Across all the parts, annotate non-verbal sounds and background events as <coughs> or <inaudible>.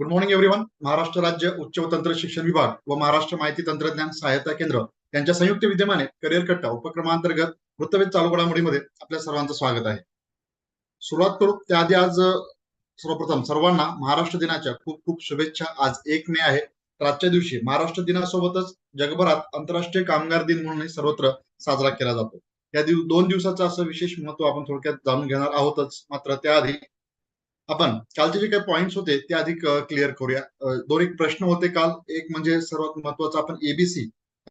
Good morning everyone Maharashtra राज्य उच्च व तंत्र शिक्षण विभाग व महाराष्ट्र माहिती तंत्रज्ञान सहायता केंद्र यांच्या संयुक्त विद्यमाने करिअर कट्टा उपक्रमांतर्गत वृत्तवेध चालू घडामोडीमध्ये आपल्या सर्वांचं स्वागत आहे. सुरुवात करू. त्याआधी आज सर्वप्रथम सर्वांना महाराष्ट्र दिनाच्या खूप खूप शुभेच्छा. आज एक मे आहे. तर आजच्या दिवशी महाराष्ट्र दिनासोबतच जगभरात आंतरराष्ट्रीय कामगार दिन म्हणूनही सर्वत्र साजरा केला जातो. या दिव दोन दिवसाचं असं विशेष महत्त्व आपण थोडक्यात जाणून घेणार आहोतच. मात्र त्याआधी आपण कालचे जे काही पॉइंट्स होते ते आधी क्लिअर करूया. दोन एक प्रश्न होते काल. एक म्हणजे सर्वात महत्वाचं आपण एबीसी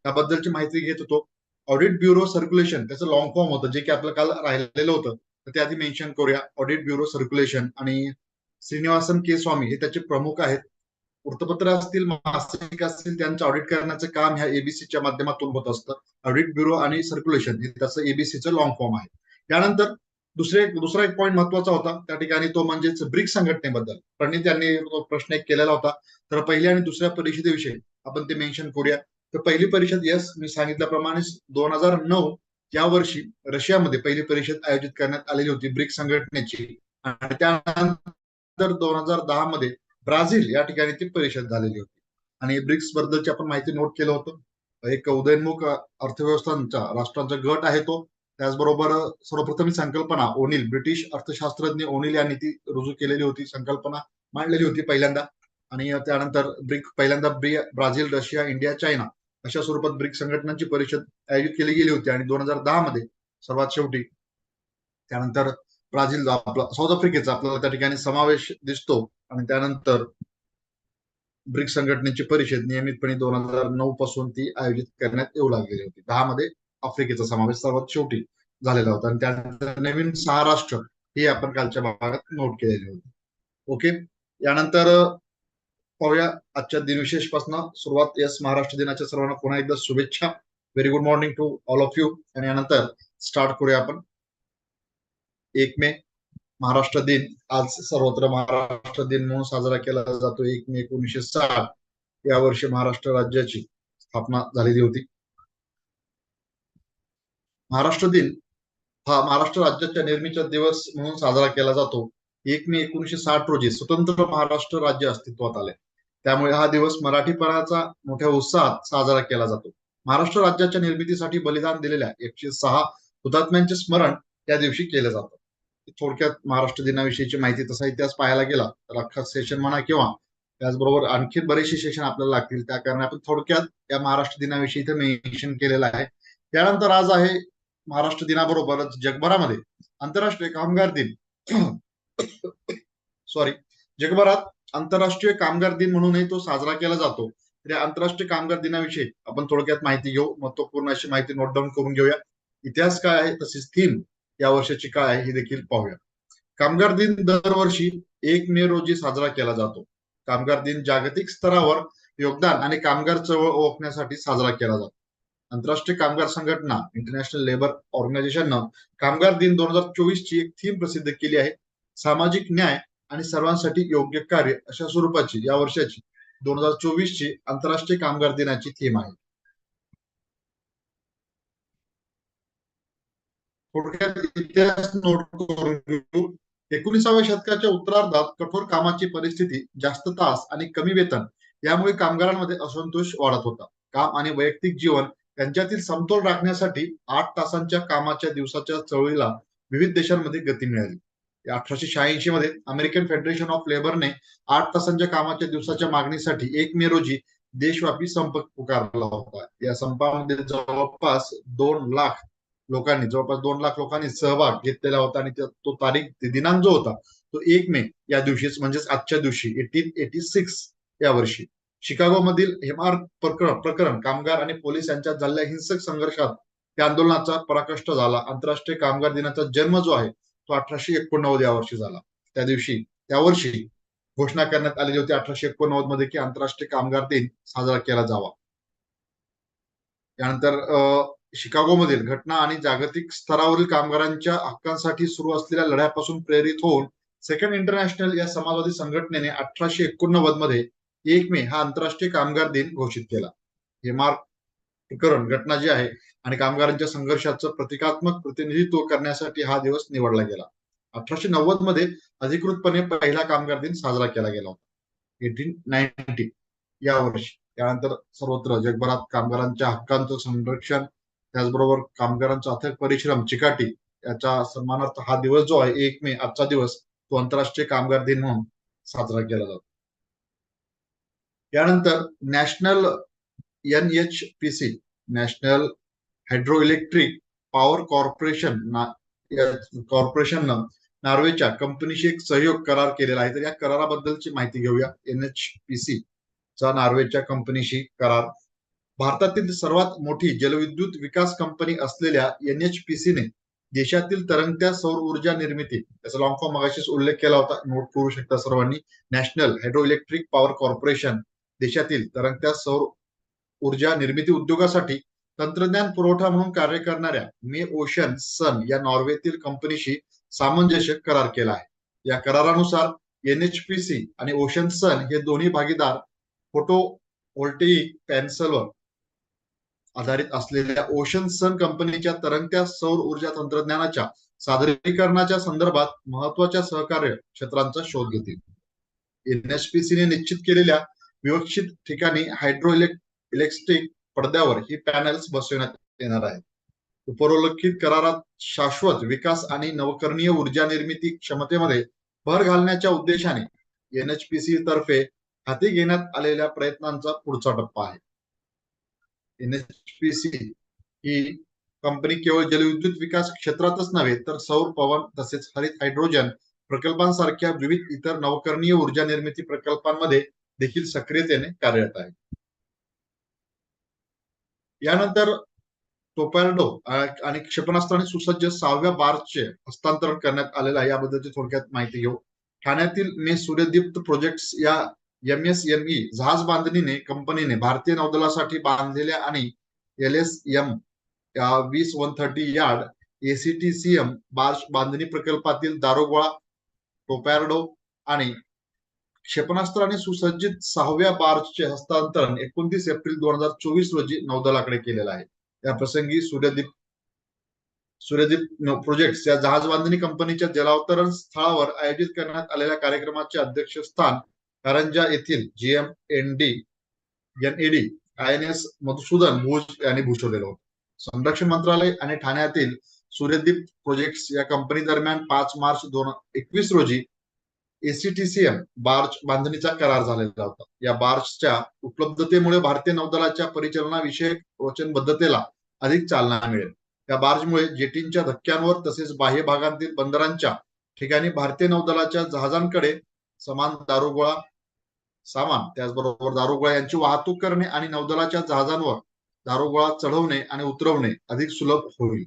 याबद्दलची माहिती घेत होतो. ऑडिट ब्युरो सर्क्युलेशन त्याचं लॉंग फॉर्म होतं जे की आपलं काल राहिलेलं होतं. तर ते आधी मेन्शन करूया. ऑडिट ब्युरो सर्क्युलेशन आणि श्रीनिवासन के स्वामी हे त्याचे प्रमुख आहेत. वृत्तपत्र असतील मासिक असतील त्यांचं ऑडिट करण्याचं काम ह्या एबीसीच्या माध्यमातून होत असतं. ऑडिट ब्युरो आणि सर्क्युलेशन हे त्याचं एबीसीचं लॉंग फॉर्म आहे. त्यानंतर दुसरे दुसरा एक पॉईंट महत्त्वाचा होता. त्या ठिकाणी तो म्हणजेच ब्रिक्स संघटनेबद्दल. प्रणित यांनी प्रश्न एक केलेला होता. तर पहिल्या आणि दुसऱ्या परिषदेविषयी आपण ते मेन्शन करूया. तर पहिली परिषद यस मी सांगितल्याप्रमाणे दोन हजार नऊ या वर्षी रशियामध्ये पहिली परिषद आयोजित करण्यात आलेली होती ब्रिक्स संघटनेची. आणि त्यानंतर दोन हजार दहा मध्ये ब्राझील या ठिकाणी ती परिषद झालेली होती. आणि ब्रिक्स बद्दलची आपण माहिती नोट केलं होतं. एक उदयनमुख अर्थव्यवस्थांचा राष्ट्रांचा गट आहे तो. त्याचबरोबर सर्वप्रथम ही संकल्पना ओनिल ब्रिटिश अर्थशास्त्रज्ञ ओनिल यांनी ती रुजू केलेली होती संकल्पना मांडलेली होती पहिल्यांदा. आणि त्यानंतर ब्रिक पहिल्यांदा ब्रि- ब्राझील रशिया इंडिया चायना अशा स्वरूपात ब्रिक संघटनांची परिषद आयोजित केली गेली होती. आणि दोन हजार दहा मध्ये सर्वात शेवटी त्यानंतर ब्राझील आपला साऊथ आफ्रिकेचा आपल्याला त्या ठिकाणी समावेश दिसतो. आणि त्यानंतर ब्रिक्स संघटनेची परिषद नियमितपणे दोन हजार नऊ पासून ती आयोजित करण्यात येऊ लागलेली होती. दहा मध्ये आफ्रिकेचा समावेश सर्वात शेवटी झालेला होता. आणि त्यानंतर नवीन सहा राष्ट्र हे आपण कालच्या भागात नोट केलेले होते. ओके यानंतर पाहूया आजच्या दिनविशेषपासून सुरुवात येस महाराष्ट्र दिनाच्या सर्वांना पुन्हा एकदा शुभेच्छा. Very good morning to all of you आणि यानंतर स्टार्ट करूया आपण. एक मे महाराष्ट्र दिन. आज सर्वत्र महाराष्ट्र दिन म्हणून साजरा केला जातो. एक मे एकोणीसशे साठ. या वर्षी महाराष्ट्र राज्याची स्थापना झालेली होती. महाराष्ट्र दिन हा महाराष्ट्र राज्याच्या निर्मितीचा दिवस म्हणून साजरा केला जातो. एक मे एकोणीशे साठ रोजी स्वतंत्र महाराष्ट्र राज्य अस्तित्वात आले त्यामुळे हा दिवस मराठीपणाचा मोठ्या उत्साहात साजरा केला जातो. महाराष्ट्र राज्याच्या निर्मितीसाठी बलिदान दिलेल्या एकशे सहा हुतात्म्यांचे स्मरण त्या दिवशी केलं जातं. थोडक्यात महाराष्ट्र दिनाविषयीची माहिती तसा इतिहास पाहायला गेला तर अख्खा सेशन म्हणा किंवा त्याचबरोबर आणखी बरेचसे सेशन आपल्याला लागतील. त्या कारण आपण थोडक्यात या महाराष्ट्र दिनाविषयी इथे मेन्शन केलेलं आहे. त्यानंतर आज आहे महाराष्ट्र दिनाबरोबरच जगभरामध्ये आंतरराष्ट्रीय कामगार दिन. <coughs> सॉरी जगभरात आंतरराष्ट्रीय कामगार दिन म्हणूनही तो साजरा केला जातो. तर या आंतरराष्ट्रीय कामगार दिनाविषयी आपण थोडक्यात माहिती घेऊ. महत्त्वपूर्ण अशी माहिती नोट डाऊन करून घेऊया. इतिहास काय आहे तसेच थीम या वर्षाची काय आहे हे देखील पाहूया. कामगार दिन दरवर्षी एक मे रोजी साजरा केला जातो. कामगार दिन जागतिक स्तरावर योगदान आणि कामगार चळवळ ओळखण्यासाठी साजरा केला जातो. आंतरराष्ट्रीय कामगार संघटना इंटरनॅशनल लेबर ऑर्गनायझेशननं कामगार दिन दोन हजार चोवीस ची एक थीम प्रसिद्ध केली आहे. सामाजिक न्याय आणि सर्वांसाठी योग्य कार्य अशा स्वरूपाची या वर्षाची दोन हजार चोवीस ची आंतरराष्ट्रीय कामगार दिनाची थीम आहे. थोडक्यात इतिहास नोट करून एकोणीसाव्या शतकाच्या उत्तरार्धात कठोर कामाची परिस्थिती जास्त तास आणि कमी वेतन यामुळे कामगारांमध्ये असंतोष वाढत होता. काम आणि वैयक्तिक जीवन यांच्यातील समतोल राखण्यासाठी आठ तासांच्या कामाच्या दिवसाच्या चळवळीला विविध देशांमध्ये गती मिळाली. अठराशे शहाऐंशी मध्ये अमेरिकन फेडरेशन ऑफ लेबरने आठ तासांच्या कामाच्या दिवसाच्या मागणीसाठी एक मे रोजी देशव्यापी संप पुकारला होता. या संपामध्ये जवळपास दोन लाख लोकांनी जवळपास दोन लाख लोकांनी सहभाग घेतलेला होता आणि तो तारीख दिनांक जो होता तो एक मे या दिवशीच म्हणजेच आजच्या दिवशी एटीन एटी सिक्स या वर्षी. शिकागोमधील हेमार प्रकरण प्रकरण कामगार आणि पोलीस यांच्यात झालेल्या हिंसक संघर्षात त्या आंदोलनाचा पराकष्ट झाला. आंतरराष्ट्रीय कामगार दिनाचा जन्म जो आहे तो अठराशे एकोणनव्वद या वर्षी झाला. त्या दिवशी त्या वर्षी घोषणा करण्यात आलेली होती अठराशे एकोणनव्वदमध्ये की आंतरराष्ट्रीय कामगार दिन साजरा केला जावा. त्यानंतर अं, शिकागोमधील घटना आणि जागतिक स्तरावरील कामगारांच्या हक्कांसाठी सुरू असलेल्या लढ्यापासून प्रेरित होऊन सेकंड इंटरनॅशनल या समाजवादी संघटनेने अठराशे एकोणनव्वदमध्ये एक मे हा आंतरराष्ट्रीय कामगार दिन घोषित केला. हे मार्क घटना जी आहे आणि कामगारांच्या संघर्षाचं प्रतिकात्मक प्रतिनिधित्व करण्यासाठी हा दिवस निवडला गेला. अठराशे नव्वदमध्ये अधिकृतपणे पहिला कामगार दिन साजरा केला गेला होता. एटीन नाईन्टी या वर्षी. त्यानंतर सर्वत्र जगभरात कामगारांच्या हक्कांचं संरक्षण त्याचबरोबर कामगारांचा अथक परिश्रम चिकाटी याच्या सन्मानार्थ हा दिवस जो आहे एक मे आजचा दिवस तो आंतरराष्ट्रीय कामगार दिन म्हणून साजरा केला जातो. यानंतर national N H P C national hydro electric power corporation कॉर्पोरेशननं नॉर्वेच्या कंपनीशी एक सहयोग करार केलेला आहे. तर या कराराबद्दलची माहिती घेऊया. एन एच पी सी चा नॉर्वेच्या कंपनीशी करार. भारतातील सर्वात मोठी जलविद्युत विकास कंपनी असलेल्या एन एच पी सीने देशातील तरंगत्या सौर ऊर्जा निर्मिती त्याचा लॉंग फॉर्म मगाशीच उल्लेख केला होता. नोट करू शकता सर्वांनी. National hydro electric power corporation देशातील तरंगत्या सौर ऊर्जा निर्मिती उद्योगासाठी तंत्रज्ञान पुरवठा म्हणून कार्य करणाऱ्या मे ओशन सन या नॉर्वेतील कंपनीशी सामंजस्य करार केला आहे. या करारानुसार एनएचपीसी आणि ओशन सन हे दोन्ही भागीदार फोटो व्होल्टेइक पॅन्सलवर आधारित असलेल्या ओशन सन कंपनीच्या तरंगत्या सौर ऊर्जा तंत्रज्ञानाच्या सादरीकरणाच्या संदर्भात महत्त्वाच्या सहकार्य क्षेत्रांचा शोध घेतील. एनएचपीसीने निश्चित केलेल्या विवक्षित ठिकाणी हायड्रो इलेक्ट्रिक पडद्यावर ही पॅनल्स बसवण्यात येणार आहेत. उपरोल्लेखित करारात शाश्वत विकास आणि नवकरणीय ऊर्जा निर्मिती क्षमतेमध्ये भर घालण्याच्या उद्देशाने एनएचपीसी तर्फे हाती घेण्यात आलेल्या प्रयत्नांचा पुढचा टप्पा आहे. एनएचपीसी ही कंपनी केवळ जलविद्युत विकास क्षेत्रातच नव्हे तर सौर पवन तसेच हरित हायड्रोजन प्रकल्पांसारख्या विविध इतर नवकरणीय ऊर्जा निर्मिती प्रकल्पांमध्ये देखील सक्रियतेने कार्यरत आहे. यानंतर टोपॅर्डो आणि क्षेपणास्त्राने सुसज्ज सहाव्या बारचे हस्तांतरण करण्यात आलेलं आहे. याबद्दलची थोडक्यात माहिती घेऊ. ठाण्यातील मे सूर्यदीप्त प्रोजेक्ट्स या एम एस एम ई जहाज बांधणीने कंपनीने भारतीय नौदलासाठी बांधलेल्या आणि एल एस एम वीस one thirty yard ACTCM barge बांधणी प्रकल्पातील दारोगोळा टोपॅर्डो आणि क्षेपणास्त्राने सुसज्जित सहाव्या बार्चचे हस्तांतरण एकोणतीस एप्रिल दोन हजार चोवीस रोजी नौदलाकडे केलेलं आहे. या प्रसंगी सूर्यदीप सूर्यदीप प्रोजेक्ट या जहाज बांधणी कंपनीच्या जलावतरण स्थळावर आयोजित करण्यात आलेल्या कार्यक्रमाचे अध्यक्षस्थान कारंजा येथील GM N D N AD I N S Madhusudan Bhoj यांनी भूषवलेलं होतं. संरक्षण मंत्रालय आणि ठाण्यातील सूर्यदीप प्रोजेक्ट्स या कंपनी दरम्यान पाच मार्च दोन एकवीस रोजी एसीटीसीएम बार्च बांधणीचा करार झालेला होता. या बार्चच्या उपलब्धतेमुळे भारतीय नौदलाच्या परिचालनाविषयक वचनबद्धतेला अधिक चालना मिळेल. या बार्जमुळे जेटींच्या धक्क्यांवर तसेच बाह्य भागांतील बंदरांच्या ठिकाणी भारतीय नौदलाच्या जहाजांकडे समान दारुगोळा सामान त्याचबरोबर दारुगोळा यांची वाहतूक करणे आणि नौदलाच्या जहाजांवर दारुगोळा चढवणे आणि उतरवणे अधिक सुलभ होईल.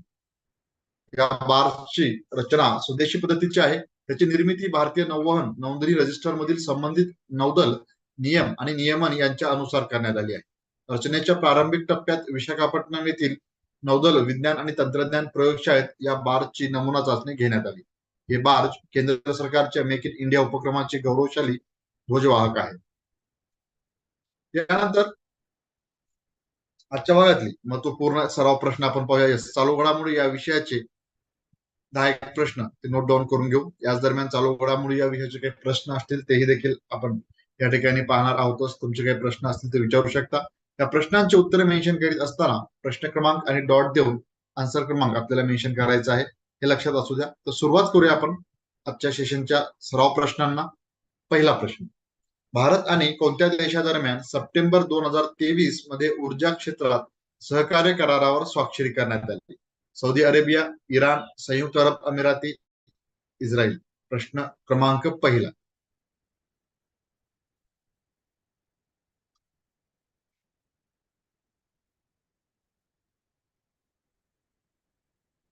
या बार्सची रचना स्वदेशी पद्धतीची आहे. त्याची निर्मिती भारतीय नौवहन नोंदणी रजिस्टर मधील संबंधित नौदल नियम आणि नियमन यांच्या अनुसार करण्यात आली आहे. रचनेच्या प्रारंभिक टप्प्यात विशाखापट्टणम येथील नौदल विज्ञान आणि तंत्रज्ञान प्रयोगशाळेत या बार्जची नमुना चाचणी घेण्यात आली. हे बार्ज केंद्र सरकारच्या मेक इन इंडिया उपक्रमाचे गौरवशाली ध्वजवाहक आहे. यानंतर आजच्या भागातली महत्त्वपूर्ण सराव प्रश्न आपण पाहूया. चालू घडामोडी या विषयाचे दहा एक प्रश्न ते नोट डाऊन करून घेऊ. याच दरम्यान चालू घडामोडी या विषयाचे काही प्रश्न असतील तेही देखील आपण या ठिकाणी पाहणार आहोतच. तुमचे काही प्रश्न असतील ते विचारू शकता. त्या प्रश्नांची उत्तरे मेन्शन करीत असताना प्रश्न क्रमांक आणि डॉट देऊन आन्सर क्रमांक आपल्याला मेन्शन करायचा आहे. हे लक्षात असू द्या. तर सुरुवात करूया आपण आजच्या सेशनच्या सराव प्रश्नांना. पहिला प्रश्न. भारत आणि कोणत्या देशादरम्यान सप्टेंबर दोन हजार तेवीसमध्ये ऊर्जा क्षेत्रात सहकार्य करारावर स्वाक्षरी करण्यात आली? सौदी अरेबिया इराण संयुक्त अरब अमिराती इस्रायल प्रश्न क्रमांक पहिला.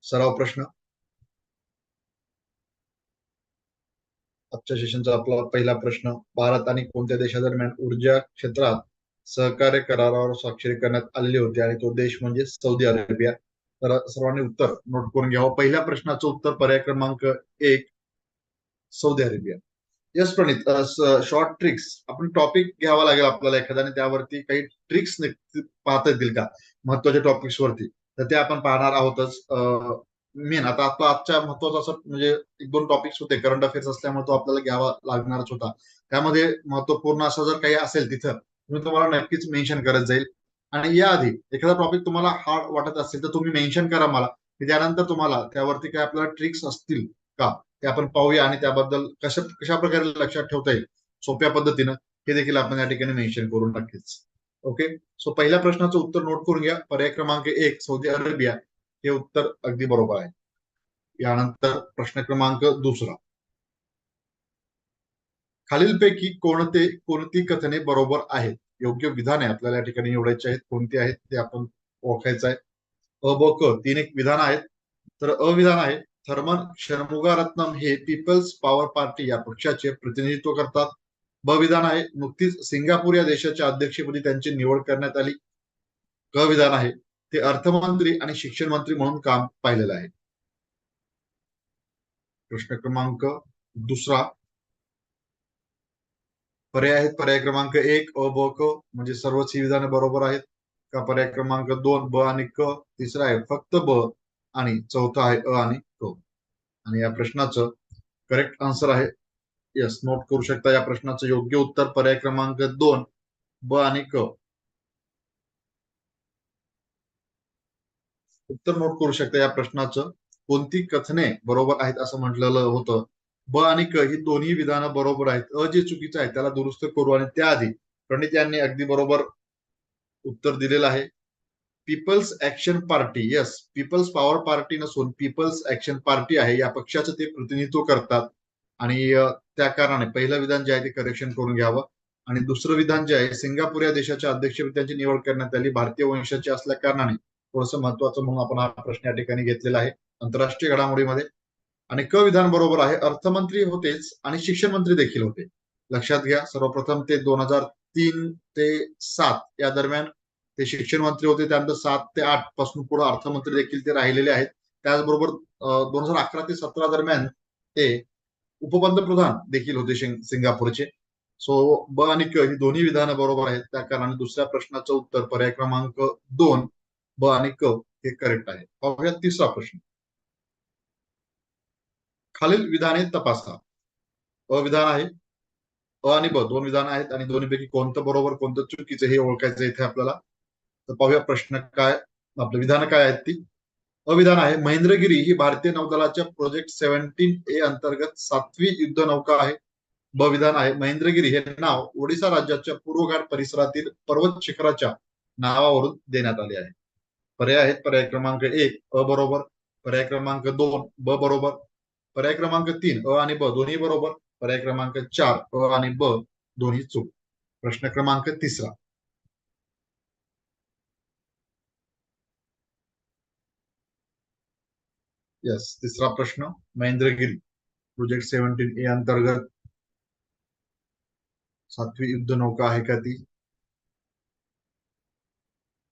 सराव प्रश्न. आजच्या सेशनचा आपला पहिला प्रश्न भारत आणि कोणत्या देशादरम्यान ऊर्जा क्षेत्रात सहकार्य करारावर स्वाक्षरी करण्यात आलेली होती आणि तो देश म्हणजे सौदी अरेबिया? तर सर्वांनी उत्तर नोट करून घ्यावं हो, पहिल्या प्रश्नाचं उत्तर पर्याय क्रमांक एक Saudi Arabia. Yes Pranit short tricks आपण टॉपिक घ्यावा लागेल आपल्याला एखाद्याने त्यावरती काही ट्रिक्स पाहता येतील का? महत्त्वाच्या टॉपिक्स वरती. तर ते आपण पाहणार आहोतच. मेन आता आपला आजच्या महत्त्वाचा असं म्हणजे एक दोन टॉपिक्स होते. करंट अफेअर्स असल्यामुळे तो आपल्याला घ्यावा लागणारच होता. त्यामध्ये महत्त्वपूर्ण असं जर काही असेल तिथं मी तुम्हाला नक्कीच मेन्शन करत जाईल. आणि याआधी एखादा टॉपिक तुम्हाला हार्ड वाटत असेल तर तुम्ही मेन्शन करा मला. त्यानंतर तुम्हाला त्यावरती काय आपल्याला ट्रिक्स असतील का ते आपण पाहूया आणि त्याबद्दल कशा कशा प्रकारे लक्षात ठेवता येईल. सोप्या पद्धतीनं हे देखील आपण या ठिकाणी मेन्शन करून नक्कीच ओके सो पहिल्या प्रश्नाचं उत्तर नोट करून घ्या. पर्याय क्रमांक एक सौदी अरेबिया. हे उत्तर अगदी बरोबर आहे. यानंतर प्रश्न क्रमांक दुसरा. खालीलपैकी कोणते कोणती कथने बरोबर आहेत? योग्य विधान आहे. आपल्याला या ठिकाणी निवडायचे आहेत. कोणती आहेत ते आपण ओळखायचं आहे. अ ब क तीन एक विधान आहेत. तर अविधान आहे थर्मन षणमुगारत्नम हे पीपल्स पॉवर पार्टी या पक्षाचे प्रतिनिधित्व करतात. ब विधान आहे नुकतीच सिंगापूर या देशाच्या अध्यक्षपदी त्यांची निवड करण्यात आली. क विधान आहे ते अर्थमंत्री आणि शिक्षण मंत्री म्हणून काम पाहिलेलं आहे. प्रश्न क्रमांक दुसरा पर्याय आहेत. पर्याय क्रमांक एक अ ब क म्हणजे सर्वच ही विधाने बरोबर आहेत. का पर्याय क्रमांक दोन ब आणि क तिसरा आहे फक्त ब आणि चौथा आहे अ आणि क. आणि या प्रश्नाचं करेक्ट आन्सर आहे. यस नोट करू शकता या प्रश्नाचं योग्य उत्तर पर्याय क्रमांक दोन ब आणि क. उत्तर नोट करू शकता या प्रश्नाचं. कोणती कथने बरोबर आहेत असं म्हटलेलं होतं? ब आणि क ही दोन्ही विधानं बरोबर आहेत. अ जे चुकीचं आहे त्याला दुरुस्त करू आणि त्याआधी प्रणित यांनी अगदी बरोबर उत्तर दिलेलं आहे. People's Action Party yes People's Power Party नसून पीपल्स ऍक्शन पार्टी आहे या पक्षाचं ते प्रतिनिधित्व करतात. आणि त्या कारणाने पहिलं विधान जे आहे ते करेक्शन करून घ्यावं. आणि दुसरं विधान जे आहे सिंगापूर या देशाच्या अध्यक्ष त्यांची निवड करण्यात आली. भारतीय वंशाची असल्या कारणाने थोडस महत्वाचं म्हणून आपण हा प्रश्न या ठिकाणी घेतलेला आहे. आंतरराष्ट्रीय घडामोडीमध्ये आणि क विधान बरोबर आहे. अर्थमंत्री होतेच आणि शिक्षण मंत्री देखील होते. लक्षात घ्या सर्वप्रथम ते दोन हजार तीन ते सात या दरम्यान ते शिक्षण मंत्री होते. त्यानंतर सात ते आठपासून पुढे अर्थमंत्री देखील ते राहिलेले आहेत. त्याचबरोबर दोन हजार अकरा ते सतरा दरम्यान ते उपपंतप्रधान देखील होते सिंगापूरचे. सो ब आणि क ही दोन्ही विधानं बरोबर आहेत. त्या कारणाने दुसऱ्या प्रश्नाचं उत्तर पर्याय क्रमांक दोन ब आणि क हे करेक्ट आहे. पाहूया तिसरा प्रश्न. खालील विधाने तपासा. अविधान आहे. अ आणि ब दोन विधान आहेत आणि दोन्हीपैकी कोणतं बरोबर कोणतं चुकीचं हे ओळखायचं इथे आपल्याला. तर पाहूया प्रश्न काय आपलं विधान काय आहेत ती. अविधान आहे महेंद्रगिरी ही भारतीय नौदलाच्या प्रोजेक्ट सेव्हन्टीन ए अंतर्गत सातवी युद्ध नौका आहे. ब विधान आहे महेंद्रगिरी हे नाव ओडिसा राज्याच्या पूर्वघाट परिसरातील पर्वत शिखराच्या नावावरून देण्यात आले आहे. पर्याय आहेत पर्याय क्रमांक एक अ बरोबर. पर्याय क्रमांक दोन ब बरोबर. पर्याय क्रमांक तीन अ आणि ब दोन्ही बरोबर? पर्याय क्रमांक चार अ आणि ब दोन्ही चूक. प्रश्न क्रमांक तिसरा. यस तिसरा प्रश्न महेंद्रगिरी प्रोजेक्ट सेव्हन्टीन ए अंतर्गत सातवी युद्ध नौका आहे का ती?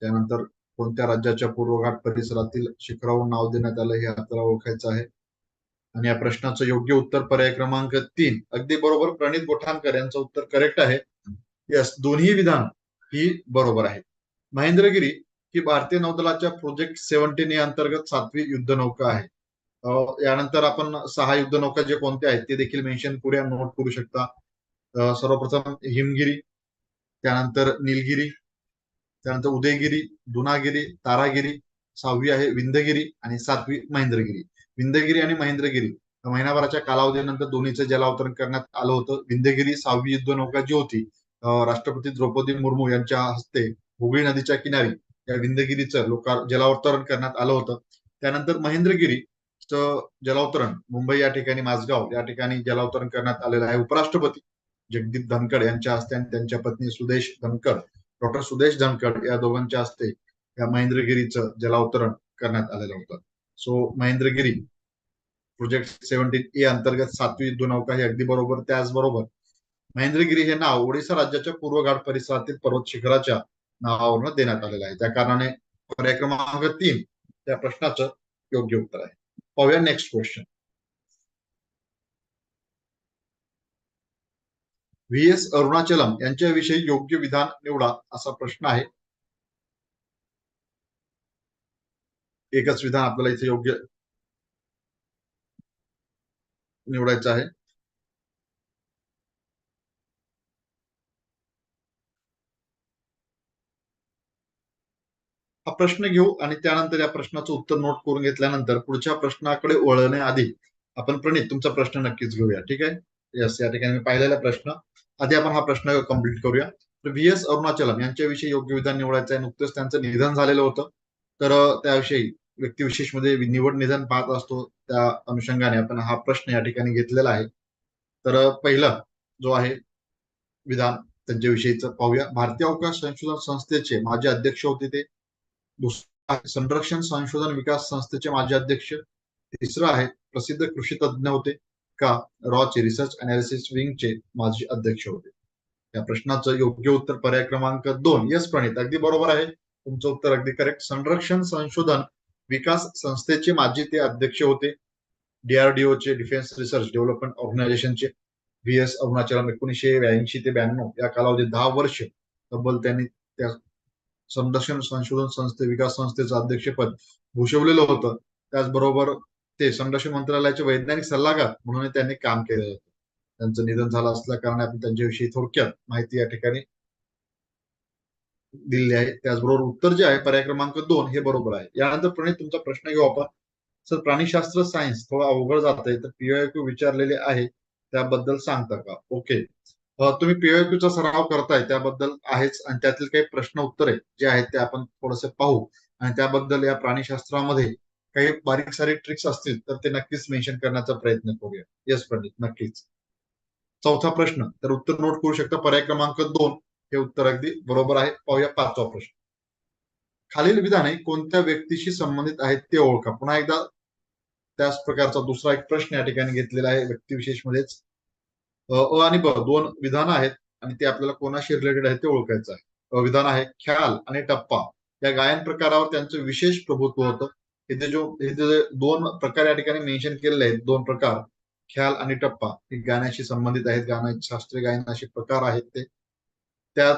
त्यानंतर कोणत्या राज्याच्या पूर्वघाट परिसरातील शिखरावर नाव देण्यात आलं हे आपल्याला ओळखायचं आहे? आणि या प्रश्नाचं योग्य उत्तर पर्याय क्रमांक तीन. अगदी बरोबर प्रणित गोठाणकर यांचं उत्तर करेक्ट आहे. यस दोन्ही विधान ही बरोबर आहे. महेंद्रगिरी ही भारतीय नौदलाच्या प्रोजेक्ट सेव्हन्टीन या अंतर्गत सातवी युद्धनौका आहे. यानंतर आपण सहा युद्धनौका जे कोणते आहेत ते देखील मेन्शन करूया नोट करू शकता. सर्वप्रथम हिमगिरी त्यानंतर निलगिरी त्यानंतर उदयगिरी दुनागिरी तारागिरी सहावी आहे विंधगिरी आणि सातवी महेंद्रगिरी. विंदगिरी आणि महेंद्रगिरी. महिनाभराच्या कालावधीनंतर दोन्हीचं जलावतरण करण्यात आलं होतं. विंदगिरी सहावी युद्ध नौका जी होती राष्ट्रपती द्रौपदी मुर्मू यांच्या हस्ते हुगळी नदीच्या किनारी या विंदगिरीचं लोक जलावतरण करण्यात आलं होतं. त्यानंतर महेंद्रगिरी जलावतरण मुंबई या ठिकाणी माझगाव या ठिकाणी जलावतरण करण्यात आलेलं आहे. उपराष्ट्रपती जगदीप धनखड यांच्या हस्ते आणि त्यांच्या पत्नी सुदेश धनखड डॉक्टर सुदेश धनखड या दोघांच्या हस्ते या महेंद्रगिरीचं जलावतरण करण्यात आलेलं होतं. So Mahendragiri project seventeen A अंतर्गत सातवी दुनावका नौका अगदी बरोबर त्याचबरोबर महेंद्रगिरी हे नाव ओडिसा राज्याच्या पूर्व घाट परिसरातील पर्वत शिखराच्या नावावरून देण्यात आलेलं आहे. त्या कारणाने पर्याय क्रमांक तीन त्या प्रश्नाचं योग्य उत्तर आहे. पाहूया next question V S Arunachalam यांच्याविषयी योग्य विधान निवडा असा प्रश्न आहे. एकच विधान आपल्याला इथे योग्य निवडायचं आहे. हा प्रश्न घेऊ आणि त्यानंतर या प्रश्नाचं उत्तर नोट करून घेतल्यानंतर पुढच्या प्रश्नाकडे वळण्याआधी आपण प्रणित तुमचा प्रश्न नक्कीच घेऊया ठीक आहे? यस या ठिकाणी मी पाहिलेला प्रश्न. आधी आपण हा प्रश्न कंप्लीट करूया. तर व्ही एस अरुणाचलम यांच्याविषयी योग्य विधान निवडायचं आहे नुकतंच त्यांचं निधन झालेलं होतं. तर त्याविषयी व्यक्तिविशेषमध्ये निवड निधन पाहत असतो. त्या अनुषंगाने आपण हा प्रश्न या ठिकाणी घेतलेला आहे. तर पहिला जो आहे विधान त्यांच्याविषयीच पाहूया. भारतीय अवकाश संशोधन संस्थेचे माजी अध्यक्ष होते ते. दुसरं संरक्षण संशोधन विकास संस्थेचे माजी अध्यक्ष. तिसरं आहे प्रसिद्ध कृषी तज्ज्ञ होते. का? रॉचे रिसर्च अनालिसिस विंगचे माजी अध्यक्ष होते. या प्रश्नाचं योग्य उत्तर पर्याय क्रमांक दोन. यस प्रणित. अगदी बरोबर आहे. तुमचं उत्तर अगदी करेक्ट संरक्षण संशोधन विकास संस्थेचे माजी ते अध्यक्ष होते. डीआरडीओचे डिफेन्स रिसर्च डेव्हलपमेंट ऑर्गनायझेशनचे व्ही एस अरुणाचलम एकोणीसशे ब्याऐंशी ते ब्याण्णव या कालावधीत दहा वर्ष तब्बल त्यांनी त्या संरक्षण संशोधन संस्थे विकास संस्थेचं अध्यक्षपद भूषवलेलं होतं. त्याचबरोबर ते संरक्षण मंत्रालयाचे वैज्ञानिक सल्लागार म्हणून त्यांनी काम केलेलं होतं. त्यांचं निधन झालं असल्या कारणे आपण त्यांच्याविषयी थोडक्यात माहिती या ठिकाणी दिलेले आहे. त्याचबरोबर उत्तर जे आहे पर्याय क्रमांक दोन हे बरोबर आहे. यानंतर प्रणित तुमचा प्रश्न घेऊ आपण. सर प्राणीशास्त्र सायन्स थोडं अवघड जात आहे तर पीओक्यू विचारलेले आहे. त्याबद्दल सांगता का? ओके तुम्ही पीओक्यूचा सराव करताय त्याबद्दल आहेच आणि त्यातील काही प्रश्न उत्तरे जे आहेत ते आपण थोडंसं पाहू. आणि त्याबद्दल या प्राणीशास्त्रामध्ये काही बारीक सारीक ट्रिक्स असतील तर ते नक्कीच मेन्शन करण्याचा प्रयत्न करूया. येस पंडित नक्कीच. चौथा प्रश्न तर उत्तर नोट करू शकता पर्याय क्रमांक दोन. हे उत्तर अगदी बरोबर आहे. पाहूया पाचवा प्रश्न. खालील विधाने कोणत्या व्यक्तीशी संबंधित आहेत ते ओळखा. पुन्हा एकदा त्याच प्रकारचा दुसरा एक प्रश्न या ठिकाणी घेतलेला आहे व्यक्तिविशेष मध्येच. अ आणि ब दोन विधान आहेत आणि ते आपल्याला कोणाशी रिलेटेड आहे ते ओळखायचं आहे. विधान आहे ख्याल आणि टप्पा. या गायन प्रकारावर त्यांचं विशेष प्रभुत्व होतं. इथे जो इथे दोन प्रकार या ठिकाणी मेन्शन केलेले आहेत दोन प्रकार ख्याल आणि टप्पा हे गाण्याशी संबंधित आहेत. गाण्या शास्त्रीय गायन असे प्रकार आहेत ते. त्यात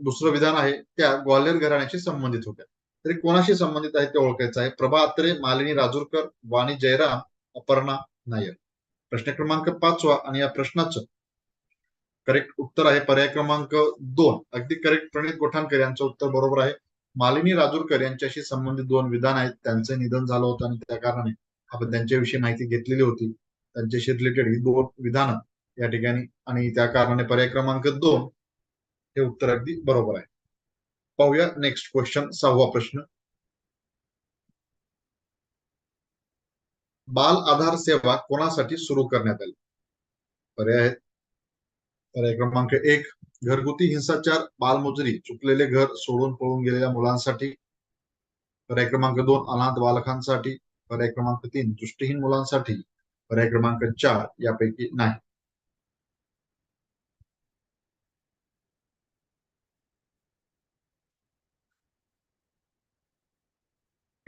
दुसरं विधान आहे त्या ग्वाल्हेर घराण्याशी संबंधित होत्या. तरी कोणाशी संबंधित आहे ते ओळखायचं आहे? प्रभा अत्रे मालिनी राजूरकर वाणी जयराम अपर्णा नायर. प्रश्न क्रमांक पाचवा आणि या प्रश्नाचं करेक्ट उत्तर आहे पर्याय क्रमांक दोन. अगदी करेक्ट प्रणित गोठाणकर यांचं उत्तर बरोबर आहे. मालिनी राजूरकर यांच्याशी संबंधित दोन विधान आहेत. त्यांचं निधन झालं होतं आणि त्या कारणाने आपण त्यांच्याविषयी माहिती घेतलेली होती. त्यांच्याशी रिलेटेड ही दोन विधानं या ठिकाणी आणि त्या कारणाने पर्याय क्रमांक दोन हे उत्तर अगदी बरोबर आहे. पाहूया नेक्स्ट क्वेश्चन सहावा प्रश्न. बाल आधार सेवा कोणासाठी सुरू करण्यात आली? पर्याय आहेत. पर्याय क्रमांक एक घरगुती हिंसाचार बालमजुरी चुकलेले घर सोडून पळून गेलेल्या मुलांसाठी. पर्याय क्रमांक दोन अनाथ बालकांसाठी. पर्याय क्रमांक तीन दृष्टीहीन मुलांसाठी. पर्याय क्रमांक चार यापैकी नाही.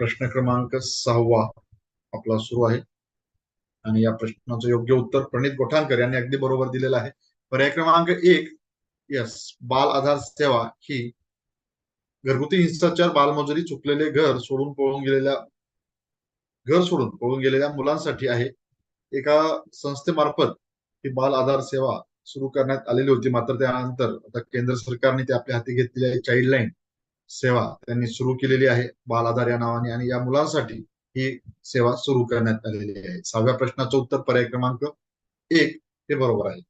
प्रश्न क्रमांक सहावा आपला सुरू आहे. आणि या प्रश्नाचं योग्य उत्तर प्रणित गोठाणकर यांनी अगदी बरोबर दिलेलं आहे. पर्याय क्रमांक एक यस बाल आधार सेवा ही घरगुती हिंसाचार बालमजुरी चुकलेले घर सोडून पळून गेलेल्या घर सोडून पळून गेलेल्या मुलांसाठी आहे. एका संस्थेमार्फत ही बाल आधार सेवा सुरू करण्यात आलेली होती. मात्र त्यानंतर आता केंद्र सरकारने ते आपल्या हाती घेतलेली आहे. चाइल्ड लाईन सेवा त्यांनी सुरू केलेली आहे. बालाधार या नावाने आणि या मुलांसाठी ही सेवा सुरू करण्यात आलेली आहे. सहाव्या प्रश्नाचं उत्तर पर्याय क्रमांक एक हे बरोबर आहे.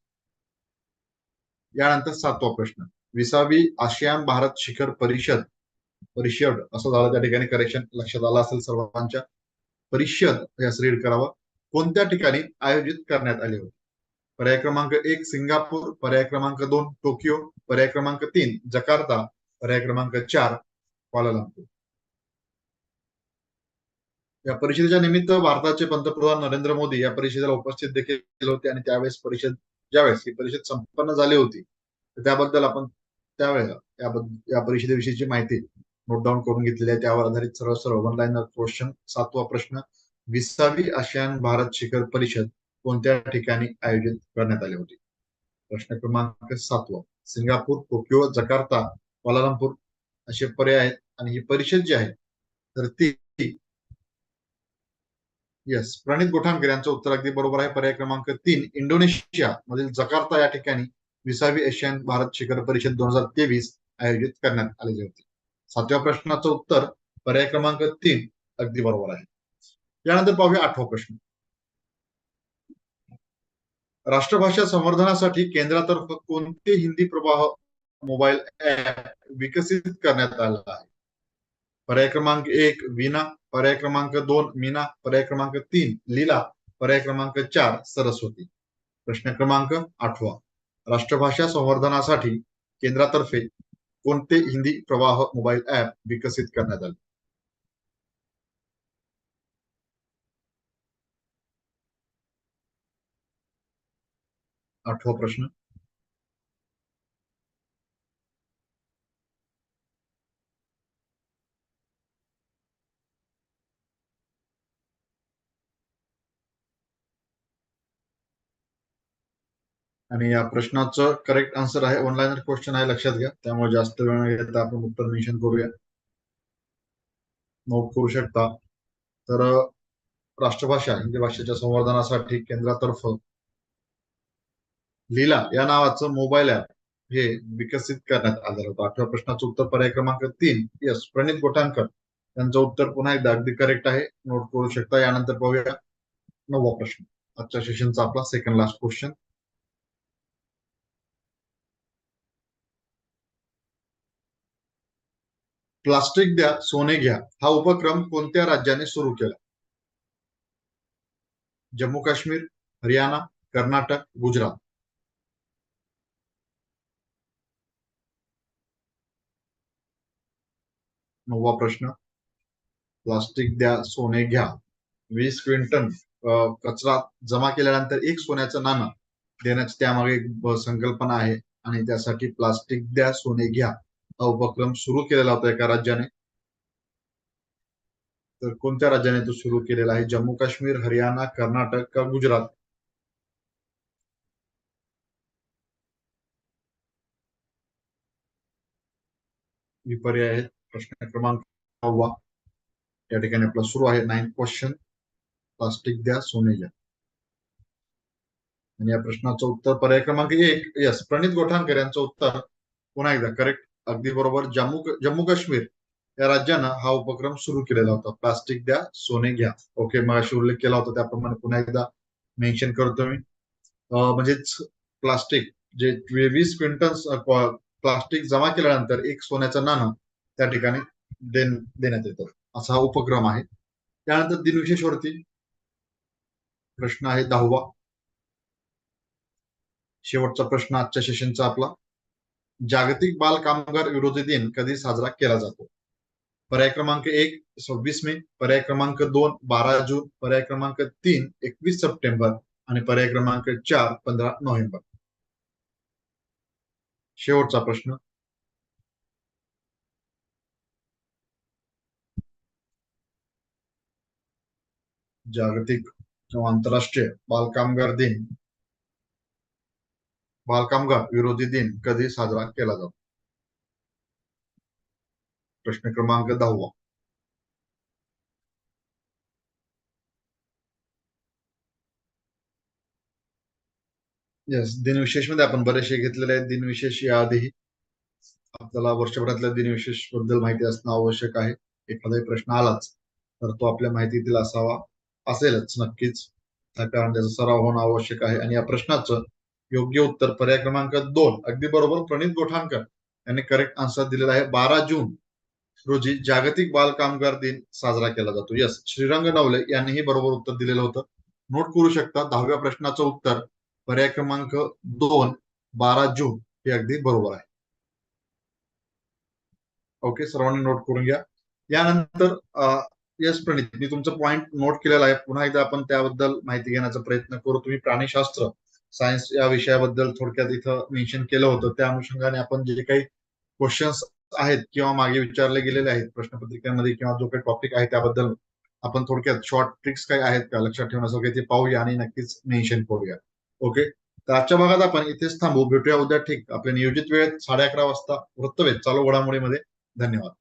यानंतर सातवा प्रश्न. विसावी आशियान भारत शिखर परिषद परिषद असं झालं त्या ठिकाणी करेक्शन लक्षात आलं असेल सर्वांच्या. परिषद हे रीड करावं. कोणत्या ठिकाणी आयोजित करण्यात आले होते? पर्याय क्रमांक एक सिंगापूर पर्याय क्रमांक दोन टोकियो पर्याय क्रमांक तीन जकार्ता पर्याय क्रमांक चार क्वालालंपूर या परिषदेच्या निमित्त भारताचे पंतप्रधान नरेंद्र मोदी या परिषदेला उपस्थित देखील होते आणि त्यावेळेस परिषद ज्यावेळेस ही परिषद संपन्न झाली होती त्याबद्दल आपण त्यावेळेला या परिषदेविषयीची माहिती नोट डाऊन करून घेतलेली आहे. त्यावर आधारित सर्व सर्व वन लाईनर क्वेश्चन सातवा प्रश्न विसावी आशियान भारत शिखर परिषद कोणत्या ठिकाणी आयोजित करण्यात आली होती? प्रश्न क्रमांक सातवा सिंगापूर टोकियो जकार्ता क्वालालंपूर असे पर्याय आहेत आणि ही परिषद जी आहे तर ती येस प्रणित गोठाणकर यांचं उत्तर अगदी बरोबर आहे. पर्याय क्रमांक तीन इंडोनेशिया मधील जकार्ता या ठिकाणी विसावी एशियन भारत शिखर परिषद दोन हजार तेवीस आयोजित करण्यात आलेली होती. सातव्या प्रश्नाचं उत्तर पर्याय क्रमांक तीन अगदी बरोबर आहे. यानंतर पाहूया आठवा प्रश्न. राष्ट्रभाषा संवर्धनासाठी केंद्रातर्फे कोणते हिंदी प्रवाह मोबाईल ऍप विकसित आहे. पर्याय क्रमांक एक विना पर्याय क्रमांक दोन, मीना. पर्याय क्रमांक तीन, लीला. पर्याय क्रमांक चार, सरस्वती. प्रश्न क्रमांक आठवा. राष्ट्रभाषा संवर्धनासाठी केंद्रातर्फे कोणते हिंदी प्रवाह मोबाईल ऍप विकसित आले? आठवा प्रश्न. आणि या प्रश्नाचं करेक्ट आन्सर आहे. ऑनलाईन क्वेश्चन आहे लक्षात घ्या. त्यामुळे जास्त वेळ न घेता आपण उत्तर मेन्शन करूया. नोट करू शकता. तर राष्ट्रभाषा हिंदी भाषेच्या संवर्धनासाठी केंद्रातर्फ लीला या नावाचं मोबाईल ऍप हे विकसित करण्यात आलं होतं. आठव्या प्रश्नाचं उत्तर पर्याय क्रमांक तीन यस प्रणित गोटांकर त्यांचं उत्तर पुन्हा एकदा अगदी करेक्ट आहे. नोट करू शकता. यानंतर पाहूया नववा प्रश्न. आजच्या सेशनचा आपला सेकंड लास्ट क्वेश्चन प्लास्टिक द्या सोने घ्या हा उपक्रम कोणत्या राज्याने सुरू केला? जम्मू काश्मीर हरियाणा कर्नाटक गुजरात. नववा प्रश्न. प्लास्टिक द्या सोने घ्या. वीस क्विंटन कचरा जमा केल्यानंतर एक सोन्याचं नाणं देण्याची त्यामागे संकल्पना आहे आणि त्यासाठी प्लास्टिक द्या सोने घ्या. हा उपक्रम सुरू केलेला होता एका राज्याने. तर कोणत्या राज्याने तो सुरू केलेला आहे? जम्मू काश्मीर हरियाणा कर्नाटक का गुजरात? ही पर्याय आहेत. प्रश्न क्रमांक नववा या ठिकाणी आपला सुरू आहे. नाईन क्वेश्चन प्लास्टिक द्या सोने द्या आणि या प्रश्नाचं उत्तर पर्याय क्रमांक एक. यस प्रणित गोठाणकर यांचं उत्तर पुन्हा एकदा करेक्ट अगदी बरोबर. जम्मू जम्मू काश्मीर या राज्यानं हा उपक्रम सुरू केलेला होता. प्लास्टिक द्या सोने घ्या. ओके मग अशी उल्लेख केला होता त्याप्रमाणे पुन्हा एकदा मेन्शन करतो मी. म्हणजेच प्लास्टिक जे वीस क्विंटल प्लास्टिक जमा केल्यानंतर एक सोन्याचं नाणं त्या ठिकाणी देण्यात येतं. असा हा उपक्रम आहे. त्यानंतर दिनविशेषवरती प्रश्न आहे दहावा. शेवटचा प्रश्न आजच्या सेशनचा आपला. जागतिक बाल कामगार विरोधी दिन कधी साजरा केला जातो? पर्याय क्रमांक एक सव्वीस मे पर्याय क्रमांक दोन बारा जून पर्याय क्रमांक तीन एकवीस सप्टेंबर आणि पर्याय क्रमांक चार पंधरा नोव्हेंबर. शेवटचा प्रश्न. जागतिक किंवा आंतरराष्ट्रीय बालकामगार दिन बालकामगार विरोधी दिन कधी साजरा केला जातो? प्रश्न क्रमांक दहावा. येस दिनविशेषमध्ये आपण बरेचसे घेतलेले आहेत. दिनविशेष याआधीही आपल्याला वर्षभरातल्या दिनविशेषबद्दल माहिती असणं आवश्यक आहे. एखादाही प्रश्न आलाच तर तो आपल्या माहितीतील असावा असेलच नक्कीच. त्या कारण त्याचा सराव होणं आवश्यक आहे. आणि या प्रश्नाचं योग्य उत्तर. पर्याय क्रमांक दोन. अगदी बरोबर प्रणित गोठाणकर यांनी करेक्ट आन्सर दिलेला आहे. बारा जून रोजी जागतिक बाल कामगार दिन साजरा केला जातो. यस श्रीरंग नवले यांनीही बरोबर उत्तर दिलेलं होतं. नोट करू शकता दहाव्या प्रश्नाचं उत्तर पर्याय क्रमांक दोन बारा जून हे अगदी बरोबर आहे. ओके सर्वांनी नोट करून घ्या. यानंतर यस प्रणित मी तुमचं पॉइंट नोट केलेला आहे. पुन्हा एकदा आपण त्याबद्दल माहिती घेण्याचा प्रयत्न करू. तुम्ही प्राणीशास्त्र सायन्स या विषयाबद्दल थोडक्यात इथं मेन्शन केलं होतं. त्या अनुषंगाने आपण जे काही क्वेश्चन्स आहेत किंवा मागे विचारले गेलेले आहेत प्रश्नपत्रिकेमध्ये किंवा जो काही टॉपिक आहे त्याबद्दल आपण थोडक्यात शॉर्ट ट्रिक्स काही आहेत का लक्षात ठेवण्यासारखे ते पाहूया आणि नक्कीच मेन्शन करूया. ओके तर आजच्या भागात आपण इथेच थांबू. भेटूया उद्या ठीक. आपल्या नियोजित वेळेत साडे अकरा वाजता. वृत्तवेध. चालू घडामोडीमध्ये. धन्यवाद.